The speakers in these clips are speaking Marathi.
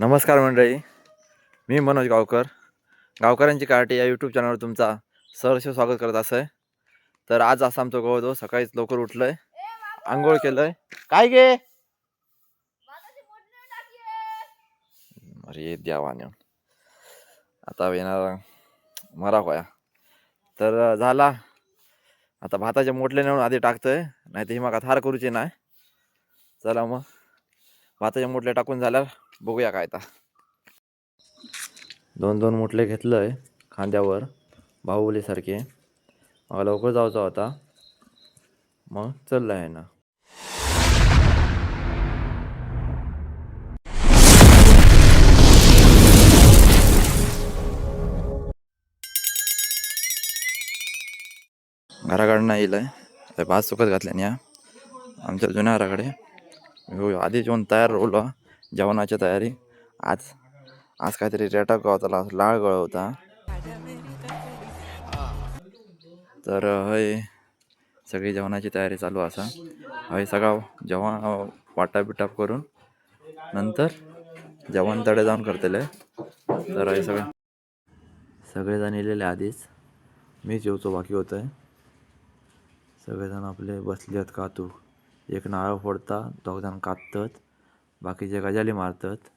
नमस्कार मंडळी मी मनोज गावकर. गावकऱ्यांची कार्टी या यूट्यूब चॅनलवर तुमचा सहर्ष स्वागत करत असं आहे तर आज असा आमचा गोळ होतो सकाळीच लवकर उठलोय. आंघोळ केलंय. काय गे? अरे नेऊन आता येणार मरा होया. तर झाला. आता भाताच्या मोठले नेऊन आधी टाकतोय. नाही तर ही मग थार करूची नाही. चला मग. भाताचे मोठल्या टाकून झाल्यावर बघूया काय आता. दोन दोन मुठले घेतलंय खांद्यावर बाहुबलीसारखे. मला लवकर जायचा होता. मग चाललं आहे ना. घराकडनं येईल आहे भात सुकत घातल्याने या. आमच्या जुन्या घराकडे. हो आधी जेवण तयार रोलो जेवणाची तयारी. आज आज काहीतरी रेटा गावताला लाळ गळ होता. तर हय सगळी जेवणाची तयारी चालू असा. हय सगळा जेवण वाटा बिटाप करून नंतर जेवण तडे जाऊन करतले. तर हय सगळं सगळेजण येलेले आधीच. मीच येऊचो बाकी होतंय. सगळेजण आपले बसले आहेत कातू. एक नारळ फोडता दोघजण जण बाकीचे गजाली मारतात.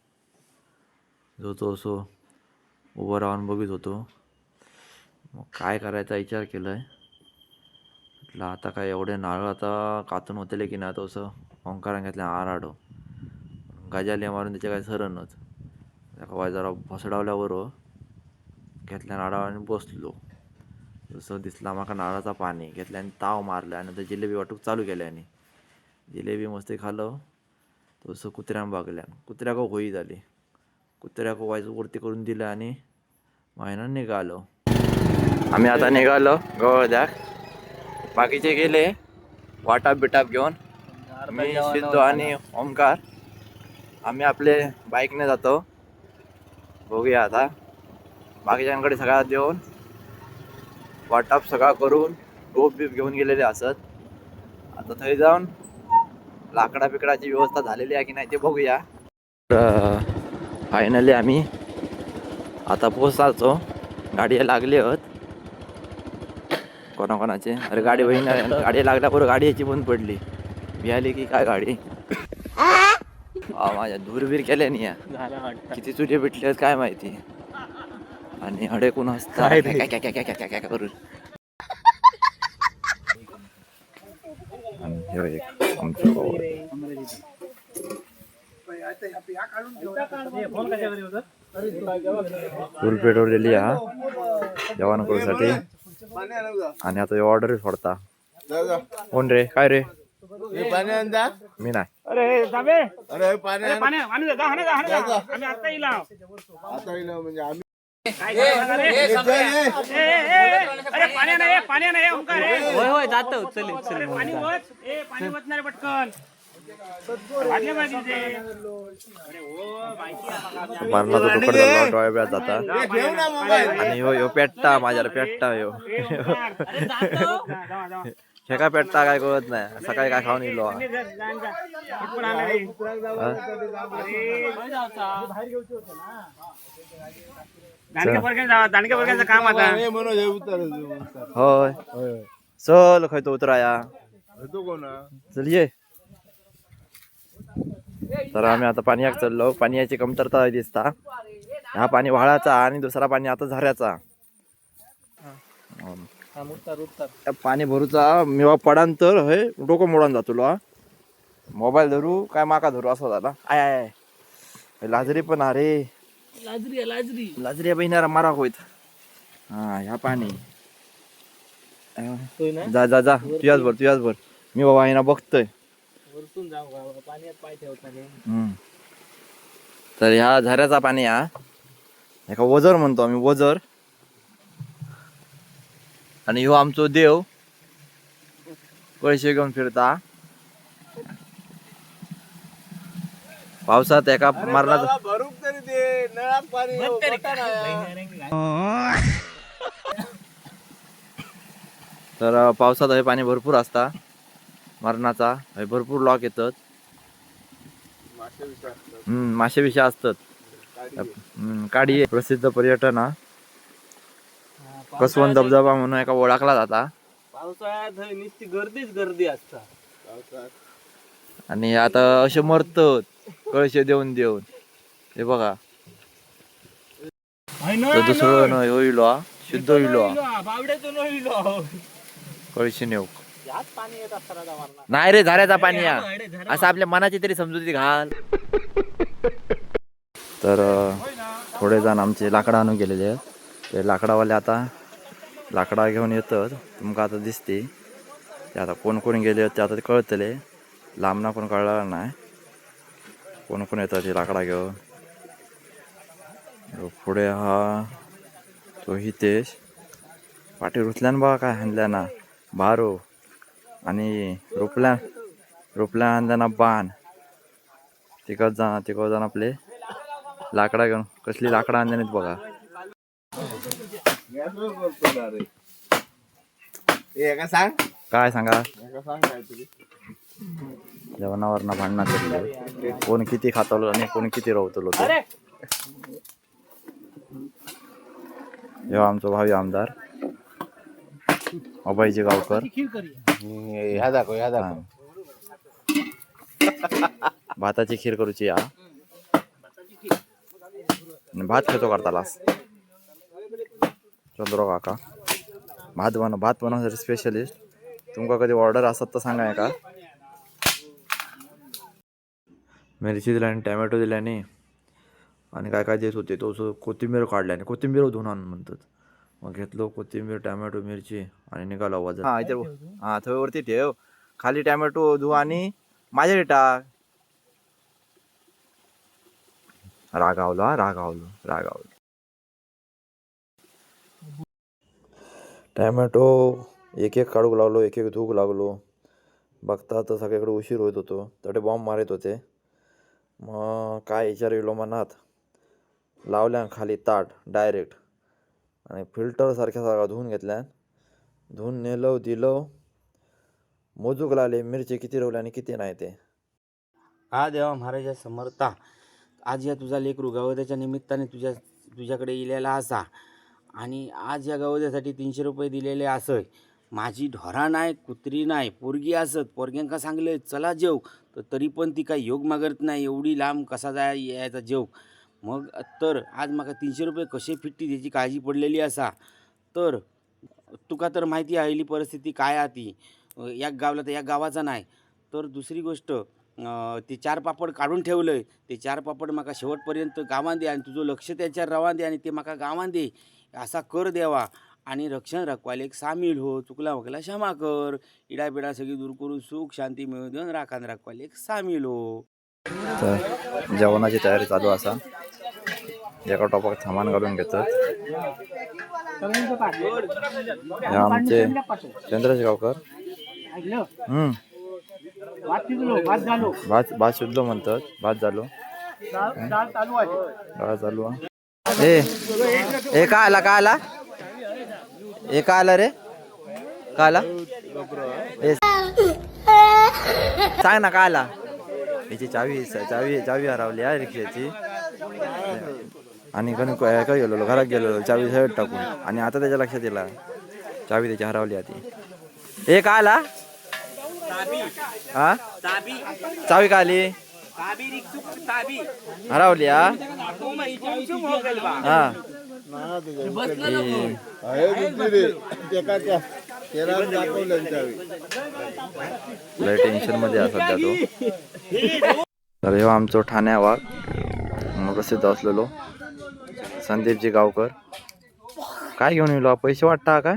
जो तो असो उभं राहून बघित होतो. मग काय करायचा विचार केलाय? म्हटलं आता काय एवढे नारळ आता कातून होतले की नाही तसं ओंकारान घेतल्या आराडो. गजाली मारून त्याचे काय सरणच त्याका वाय जरा भसडावल्यावर हो, घेतल्या नारळाने बसलो. जसं दिसला माका नारळाचा पाणी घेतल्याने ताव मारला आणि ते जिलेबी वाटूक चालू केल्याने जिलेबी मस्त खालो तसं कुत्र्यान बागल्यान कुत्र्याक होई झाली. कुत्र्याक वायचं वरती करून दिलं आणि मायनं निघालो. आम्ही आता निघालो गवळद्याक बाकीचे गेले. वाटाप बिटाप घेऊन. मी सिद्धू आणि ओमकार आम्ही आपले बाईकने जातो. बघूया आता. बाकीच्यांकडे सगळा देऊन वाटाप सगळा करून टोप बीप घेऊन गेलेले असत. आता थंय जाऊन लाकडा बिकडाची व्यवस्था झालेली आहे की नाही ते बघूया. फायनली आम्ही आता पोहोचायचो गाडी लागली आहेत कोणाकोणाचे? अरे गाडी बहीण गाडी लागल्याबरोबर गाडी याची बंद पडली. मी आली की काय गाडी? आ, माझ्या दूरबीर केल्या नाही या किती तुझे भेटले आहेत काय माहिती? आणि हडे कोण असतात. काय काय काय काय काय काय काय करून आणि एक आमचं भाऊ आहे. फुल पेटवलेली हा जेवण करूसाठी आणि आता ऑर्डर सोडता. कोण रे? काय रे? पाणी आणता मी नाही. अरे अरे पाणी म्हणजे नाही. पाणी वच ए पाणी वचणार पटकन. अरे हो. मरणाचा तुकड झाला डोळ्या जाता. आण. हो ह्यो पेट्टा माझ्याला पेट्टा जा. हे काय पेट्टा काय कळत नाही. सकाळी काय खाऊन येलो. पाणी हा? वर्गाचं काम आता हे मनोज हे उतर. होय होय. चल खय तो उतराया तो कोण हा? चल ये तर आम्ही आता पाण्याक चाललो पाण्याची कमतरता दिसता हा पाणी व्हाळाचा आणि दुसरा पाणी आता झऱ्याचा पाणी भरूचा मेवा पडान तर हय डोकं मोडान जातो हा मोबाईल धरू काय माका धरू असं झाला आय आय आय. लाजरी पण अरे लाजरी लाजरी. लाजरी बहिणारा मारा होईत. हा ह्या पाणी. जा जा जा. तुझ्याच भर तुझ्याच भर मी बाबा हिना बघतोय. वरतून जाऊ पाण्यात पाय. तर ह्या झऱ्याचा पाणी हा. एका वजर म्हणतो आम्ही वजर. आणि ह्यो आमचो देव. कळशे घेऊन फिरता. पावसात एका मरणाचा भरूक तरी दे नळात पाणी बोटा नाही. तर अं, पावसात हे पाणी भरपूर असता. मरणाचा. हे भरपूर लॉक येतात. मासे विचारतात. हम्म, मासे बिशे असतात. हम्म, काडी आहे. प्रसिद्ध पर्यटन हा. कसवंत धबधबा म्हणून एका ओळखला जाता. पावसाळ्यात नुसती गर्दीच गर्दी असता. आणि आता असे मरत कळशे देऊन देऊन. हे बघा. तो दुसरं न. होईल शुद्ध होईल कळशी नेऊ यात पाणी येत असताना मारणार नाही रे झाऱ्याचा पाणी या. असं आपल्या मनाची तरी समजुती घाल. तर थोडे जण आमचे लाकडं आणून गेलेले आहेत. ते लाकडावाले आता लाकडा घेऊन येतात. तुमका आता दिसते. ते आता कोण कोण गेले ते आता ते कळतले लांबना कोण कळणार नाही. कोण कोण येतात ते लाकडा घेऊन? पुढे हा तो हितेश. पाठी रुचल्यान बघा काय ना. भारो आणि रोपल्या रोपल्या आणल्याना बाण. तिकत जाणार तिकत जाण आपले लाकडा घेऊन. कसली लाकडा आणल्या नाहीत बघा. सांग? काय सांगा? सांग काय तुझी जेवणावरनं भांडणं केली. कोण किती खातलो आणि कोण किती रवतलो तो. ह्यो आमचो भावी आमदार. अभयजी गावकर. ह्या दाखव ह्या दाखव. भाताची खीर करूची या. भात खेतो करतालास. चंद्र काका. भात बन भात बनवण्यासाठी स्पेशलिस्ट तुमका कधी ऑर्डर असत तर सांगा का मिरची दिल्याने टॅमॅटो दिल्याने आणि काय काय देत होते तो सो कोथिंबीर काढल्याने कोथिंबीर धुवून आण म्हणतात. मग घेतलो कोथिंबीर टॅमॅटो मिरची आणि निघालो वजन हा इथे हा थंयवरती ठेव. खाली टॅमॅटो धुव आणि माझ्याकडे टाक. रागावलो हा रागावलो रागावलो. टॅमॅटो एक एक काढूक लागलो एक एक धुवूक लागलो. बघता तर सगळीकडे उशीर होत होतो. तडे बॉम्ब मारित होते. मग काय विचार येलो मनात? लावल्यान खाली ताट डायरेक्ट आणि फिल्टरसारख्या जागा धुवून घेतल्यान धुवून नेलो दिलो मोजूक लागले मिरची किती रवल्या आणि किती नाही ते. हा देवा महाराजा समर्था. आज या तुझा लेकरू गवद्याच्या निमित्ताने तुझ्या तुझ्याकडे इलेला असा. आणि आज या गवद्यासाठी तीनशे रुपये दिलेले असय. माझी ढोरा नाही कुत्री नाही पोरगी असत. पोरग्यांका सांगले चला जेव. तर तरी पण ती काही योग मागत नाही एवढी लांब कसा जाय यायचा जेव. मग तर आज म्हाका तीनशे रुपये कसे फिटती त्याची काळजी पडलेली असा. तर तुका तर माहिती आहे परिस्थिती काय आहे ती. या गावला तर या गावाचा नाही. तर दुसरी गोष्ट ते चार पापड काढून ठेवलं आहे ते चार पापड म्हाका शेवटपर्यंत गावान दे आणि तुझं लक्ष त्याच्यावर रवान दे आणि ते म्हाका गावान दे. असा कर द्यावा आणि रक्षण रखवालेक सामील हो चुकला वकला क्षमा कर. इडापिडा सगळी दूर करून सुख शांती मिळवून देऊन राखान रखवालेक सामील हो. तर जेवणाची तयारी चालू असा. एका टोपाक सामान घालून घेतात हे आमचे चंद्रश गावकर. हम्म. भात भात शुद्ध म्हणतात. भात झालो. डाळ चालू हा. ए ए का आला का आला? ए का आला रे? का आला? ए सांग ना का आला? याची चावी चावी चावी हरवली आहे रिक्षाची. आणि कणी काय घरात गेलो चावी सगळं टाकून. आणि आता त्याच्या लक्षात येला चावी त्याची हरवली आधी ए का आला? हा? चावी का आली? हरवली हा. हा लय टेन्शनमध्ये आहे सध्या तो. तर ह्यो आमचो ठाणे वाघ प्रसिद्ध असलेलो. संदीपजी गावकर. काय घेऊन येलो? पैसे वाटता काय?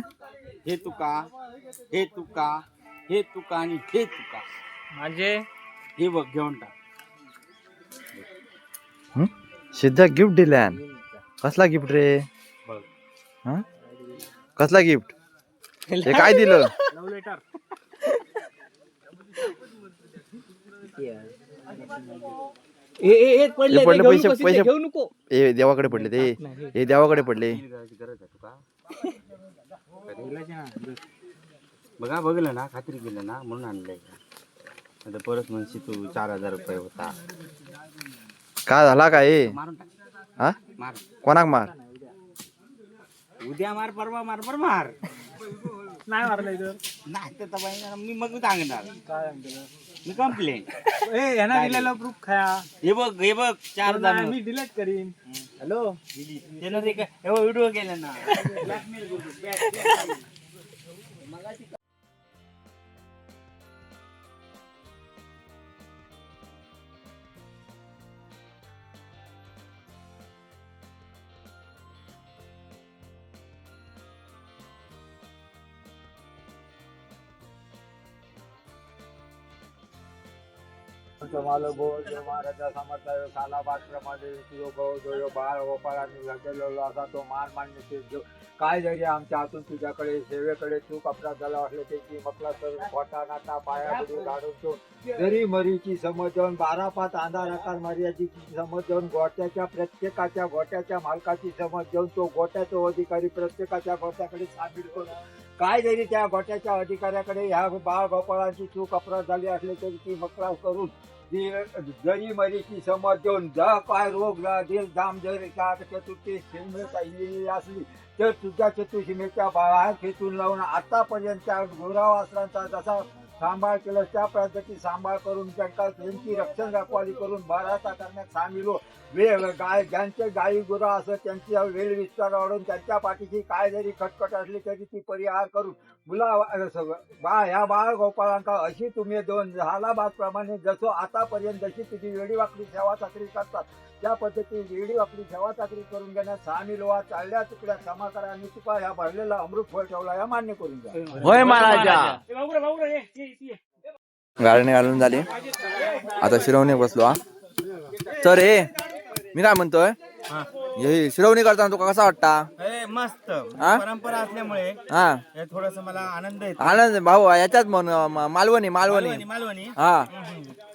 हे तुका हे तुका हे तुका आणि हे तुका. म्हणजे? हे बघ घेऊन टाक. हं? सिद्धा गिफ्ट दिल्यान. कसला गिफ्ट रे? हा? कसला गिफ्ट? हे काय दिलं? हे पडले पैसे पैसे हे देवाकडे पडले ते. हे देवाकडे पडले. गरज आहे तुका? बघा बघलं ना खात्री केलं ना म्हणून आणलंय आता परत म्हणशी तू चार हजार रुपये होता. काय झाला काय? हे हा? मार. कोणाक मार? उद्या मार परवा मार पर मार. नाही मारलं इथं. नाही तर तबाई मी मग सांगणार. मी कंप्लेंट ए यांना दिलेलं प्रूफ खाया. हे बघ हे बघ चार जण. मी डिलीट करीन. हॅलो त्यानं ते काय हे व्हिडिओ केला ना. तुम्हाला भोव जो महाराजा समर्थ सालाबाद प्रमाणे जो गो जो यो बाळ गोपाळांनी घडलेलो असा तो मान मान्य जो काय जरी आमच्या हातून तुझ्याकडे सेवेकडे चूक अपराध झाला असले त्याची मकला तर खोटा नाटा पाया काढून तो जरी मरीची समज देऊन बारा पाच अंधार आकार मर्यादेची समज देऊन गोट्याच्या प्रत्येकाच्या गोट्याच्या मालकाची समज देऊन तो गोट्याचा अधिकारी प्रत्येकाच्या गोट्याकडे सामील करून काय जरी त्या गोट्याच्या अधिकाऱ्याकडे ह्या बाळ गोपाळांची चूक अपराध झाली असली तरी ती मकलाव करून ती जरी मरीची समज देऊन जा पाय रोग दिल दाम जरी का चतुर्थी शिमेचा इलेली असली तर तुझ्या चतुर्शीमेच्या बाळा खेचून लावून आतापर्यंत त्या गुरावासरांचा जसा सांभाळ केला त्या पद्धती सांभाळ करून त्यांना त्यांची रक्षण रखवाली करून बरासा करण्यात सामील हो. वेळ गाय ज्यांचे गायी गुरं असं त्यांची वेळ विस्तार वाढून त्यांच्या पाठीची काय जरी खटखट असली तरी ती परिहार करून. मुला बा ह्या बाळ गोपाळांका अशी तुम्ही दोन झालाबादप्रमाणे जसं आतापर्यंत जशी तुझी वेडी वाकडी सेवा चाकरी करतात त्या पद्धती वेडी वाकडी सेवा चाकरी करून घेण्यात सामील व्हा चालल्या तुकड्या क्षमा करा आणि तुका ह्या भरलेला अमृत फळ ठेवला या मान्य करून द्या होय महाराजा. गाडीने घालून झाली. आता शिरवणी बसलो हा. तर हे मी काय म्हणतोय? हे शिरवणी करताना तुका कसा वाटता? मस्त. हा? परंपरा असल्यामुळे हा. थोडस मला आनंद येतो. आनंद भाऊ याच्यात म्हण म- मालवणी. मालवणी मालवणी. हा.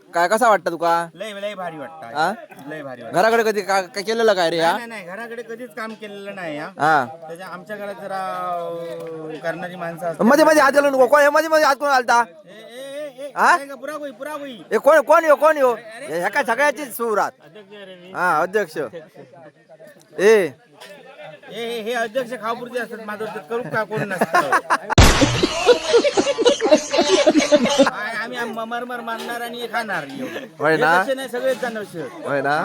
काय कसा वाटतं तुका? लय लय भारी वाटतं हा लय भारी वाटतं. घराकडे कधी का काय केलेलं काय रे हा नाही नाही घराकडे कधीच काम केलेलं नाही हा हा. त्याच्या आमच्या घरात जरा अं, करणारी माणसं असतात. मध्ये मध्ये हात घालून नको. कोण हे मध्ये मध्ये हात कोण घालता ए, ए, ए, ए, हा? काय का, पुरा होई पुरा होई हे कोण कोण येऊ कोण येऊ ह्या काय सगळ्याची सुरात. हा अध्यक्ष. ए. ए हे- हे अध्यक्ष खापुरचे असतात माझं करू का कोण नसतं? मरमर मानणार आणि हे खाणार एवढं. होय हे ना? तसे नाही सगळेच जण असे. होय ना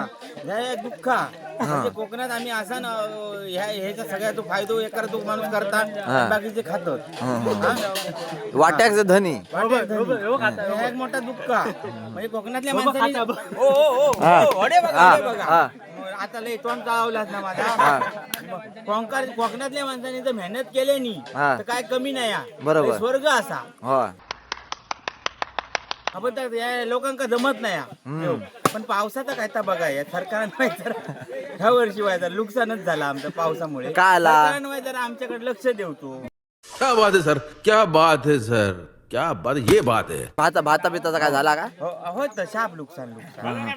ह्या एक दुःखा म्हणजे कोकणात आम्ही असा ना अं, ह्या ह्याचा सगळ्यात तो फायदो एक तो माणूस करता हा. बाकीचे खातात वाट्याचं धनी हा एक मोठा दुःखा म्हणजे कोकणातल्या माणसाने ओ, ओ, ओ, हा. ओ, हडे बघा, हा, हडे बघा. हा. आता लय तोंड चावलास ना माझा कोंकार कोकणातल्या माणसाने जर मेहनत केल्यानी हा. तर काय कमी नाही हा. बरोबर. हे स्वर्ग असा होय आपण तर या लोकांका जमत नाही हा. पण पावसाचा काय तर बघा या सरकारनं तर ह्या वर्षी व्हायचं नुकसानच झालं आमचं पावसामुळे. का आला? सरकारनं जरा आमच्याकडे लक्ष देवतो क्या बात है सर? क्या बात है सर? क्या बात ये बात है। भाता भाता पिताचा काय झाला का? हो हो तर शाप नुकसान नुकसान.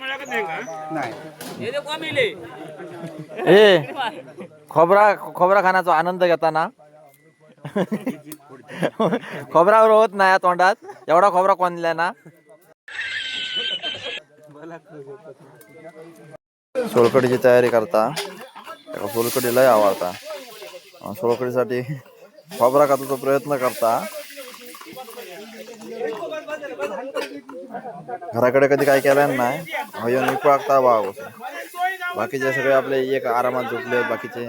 हे. ए खोबरा खोबरा खाण्याचा आनंद घेताना खोबरावर होत नाही या तोंडात. एवढा खोबरा कोणला ना? सोलकडीची तयारी करता. एका सोलकडीला आवडता. सोलकडीसाठी खोबरा खाताचा प्रयत्न करता. घराकडे कधी काय केलं नाही. अयो निपाकता भाव बाकीचे सगळे आपले एक आरामात झोपले बाकीचे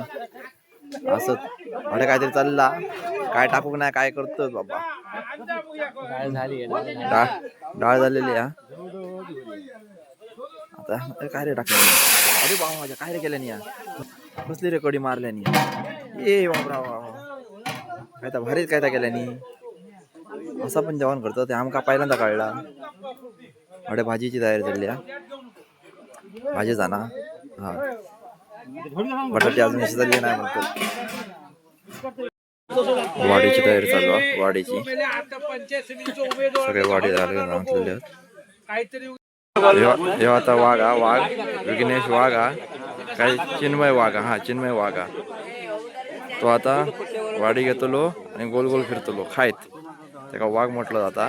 असत. अरे काहीतरी चालला. काय टाकूक नाही काय करतो बाबा? डाळ डाळ झालेली हा. आता काय रे टाकलं? अरे बाबा माझ्या काय रे केल्यानी या? कसली रे कडी मारल्यानी ए बाबरा बाबा. काय तर भारीच काय तर केल्यानी असं पण जेवण करतो ते आमका पहिल्यांदा कळला. अरे भाजीची तयारी झाली हा भाजी जाना हा. बटाटे अजून शिजली नाही म्हणतो वाडीची तयारी चालू आहे वाडीची सगळे वाडी झाले घातलेले आहेत. काहीतरी आता वाघ हा वाघ विघ्नेश वाघ हा काही चिन्मय वाघ हा चिन्मय वाघ. तो आता वाडी घेतलो आणि गोल गोल फिरतलो खायत. त्याका वाघ म्हटलं जाता.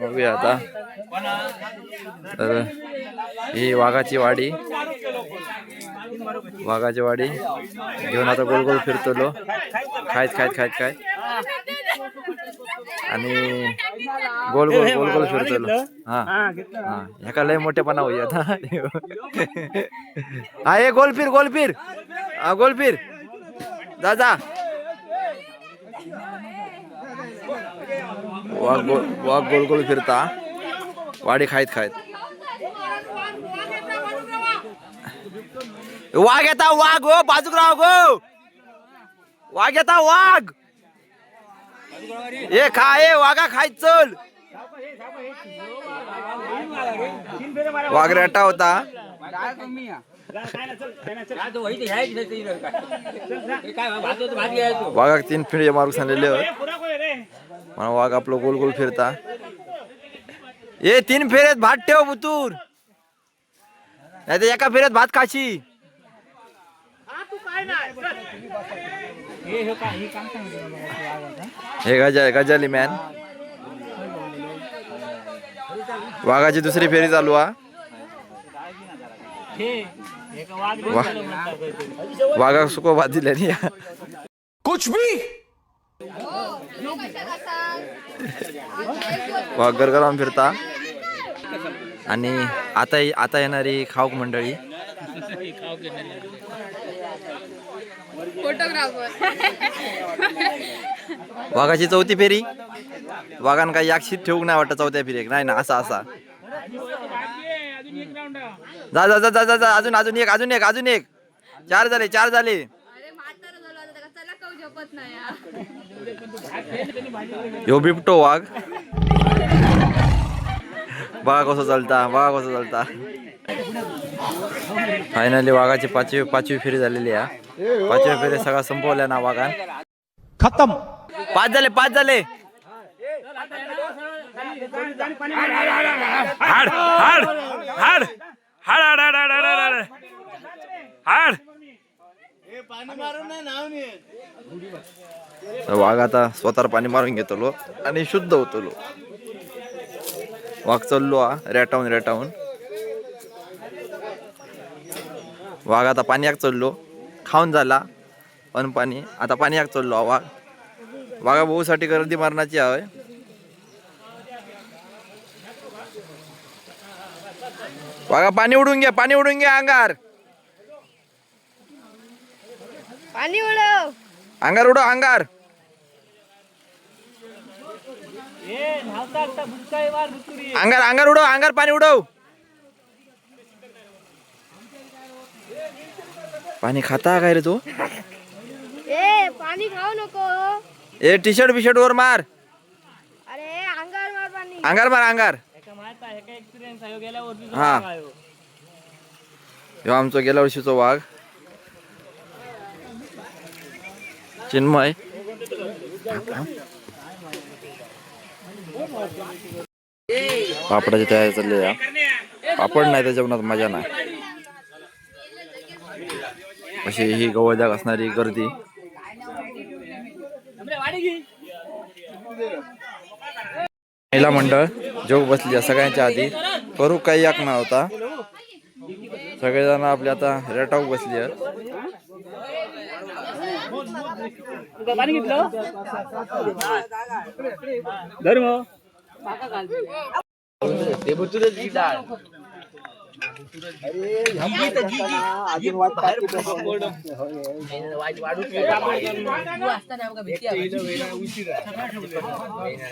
बघूया आता. तर ही वाघाची वाडी. वाघाची वाडी. घेऊन आता गोल गोल फिरतलो. खायत खायत खायत खायत. आणि गोल गोल गोल गोल फिरतो हा. हा. ह्याका लय मोठेपणा होई आता. हा हे गोल फिर गोल फिर. हा गोल फिर. वाघ गोल वाघ गोल गोल फिरता. वाडे खायत खायत. वाघ येता वाघ हो बाजूकराव गो हो. वाघ येता वाघ. ए खाय वाघा खायत चल. वाघ रेटा होता. वाघाक तीन फिंडे मारू सांगलेले मला वाघ आपलं गोल गोल फिरता. ए तीन फेऱ्यात भात ठेव बुतूर. नाही एका फेऱ्यात भात खाशी. हा तू काय नाही चल. हे गजा गजाली मॅन वाघाची दुसरी फेरी चालू हा. वा- वाघाक सुको भात दिल्याने कुछ भी वाघ गरगराम फिरता. आणि आता आता येणारी खाऊक मंडळी. वाघाची चौथी फेरी. वाघान काही याक्षीत ठेवूक नाही वाटत चौथ्या फेरीक नाही ना असा असा. जा जा जा जा जा अजून अजून एक अजून एक अजून एक. चार झाले चार झाले. हा. ह्यो बिबटो वाघ. बघा कसं चालता? बघा कसं चालता? फायनली वाघाची पाचवी पाचवी फेरी झालेली आहे. पाचव्या फेरी सगळा संपवल्या ना वाघान. खत्म. पाच झाले पाच झाले. हाड. हाड हाड हाड हाड हाड हाड. हाड. वाघ आता स्वतः पाणी मारून घेतलो आणि शुद्ध होतलो वाघ चाललो हा रेटावून रेटावून. वाघ आता पाण्याक चढलो खाऊन झाला पण पाणी आता पाण्याक चढलो हा वाघ. वाघा भाऊसाठी गर्दी मारण्याची हवय वाघा पाणी उडून घ्या पाणी उडून घ्या अंगार. पाणी उडव. अंगार उडव अंगार. अंगार अंगार उडव अंगार पाणी उडव. पाणी खाता काय रे तू? ए पाणी खाऊ नको. ए टी शर्ट बी शर्ट वर मार. अरे अंगावर मार पाणी. अंगार मार अंगार. हा ह्यो आमचो गेल्या वर्षीचो वाघ. चिन्मय. पापडाची तयारी चालली आहे पापड नाही त्या जेवणात मजा नाही. अशी ही गवळजाग असणारी गर्दी. महिला मंडळ जोग बसली आहे सगळ्यांच्या आधी. करू काही याक नव्हता सगळेजण आपले आता रेटाऊक बसली आहे पाणी घेतलं? धर्म.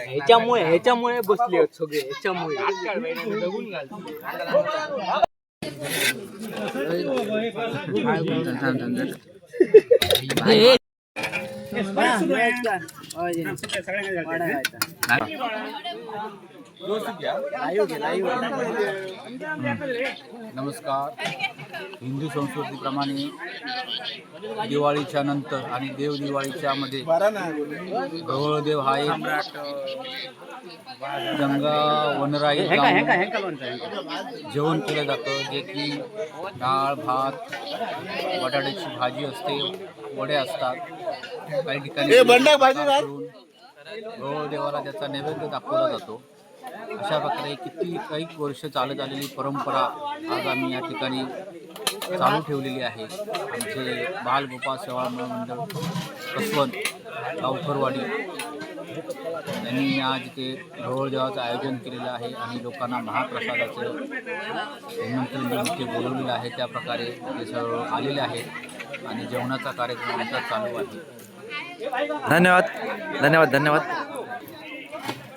ह्याच्यामुळे ह्याच्यामुळे बसले आहेत सगळे ह्याच्यामुळे. ¿Cuál es? Oye. No नमस्कार. हिंदू संस्कृतीप्रमाणे दिवाळीच्या नंतर आणि देव दिवाळीच्या मध्ये गवळदेव हा एक गंगा वनराई जाऊन जेवण केलं जातं जे की डाळ भात बटाट्याची भाजी असते वडे असतात. काही ठिकाणी देवाला त्याचा नैवेद्य दाखवला जातो. अशा प्रकारे किती काही वर्ष चालत आलेली परंपरा आज आम्ही या ठिकाणी चालू ठेवलेली आहे. आमचे बालगोपाळ सेवा मंडळ कसवन गावखरवाडी यांनी आज इथे ढोळदेवाचं आयोजन केलेलं आहे आणि लोकांना महाप्रसादाचं निमंत्रण देऊन ते बोलवलेलं आहे त्या प्रकारे ते सर्व आलेले आहेत आणि जेवणाचा कार्यक्रम आमचा चालू आहे. धन्यवाद. धन्यवाद धन्यवाद.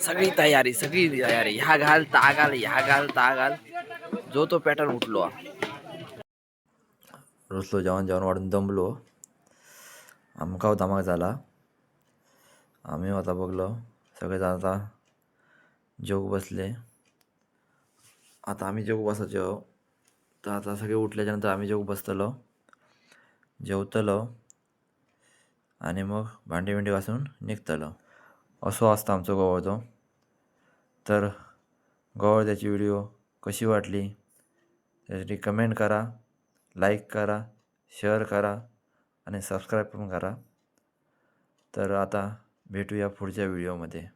सगळी तयारी सगळी तयारी. ह्या घाल ता घाल ह्या घाल ता घाल. जो तो पॅटर्न उठलो. रुसलो जेवण जेवण वाढून दमलो. आमकां धमाक झाला. आम्ही आता बघलो सगळे जण आता जेवू बसले. आता आम्ही जेवू बसायचो. तर आता सगळे उठल्याच्या नंतर आम्ही जेवू बसतलो. जेवतलो. आणि मग भांडी बिंडी घासून निघतलो. असो असता आमचो गोवाचो तर गोवळ त्याची व्हिडिओ कशी वाटली? त्यासाठी कमेंट करा लाईक करा शेअर करा आणि सबस्क्राईब पण करा. तर आता भेटूया पुढच्या व्हिडिओमध्ये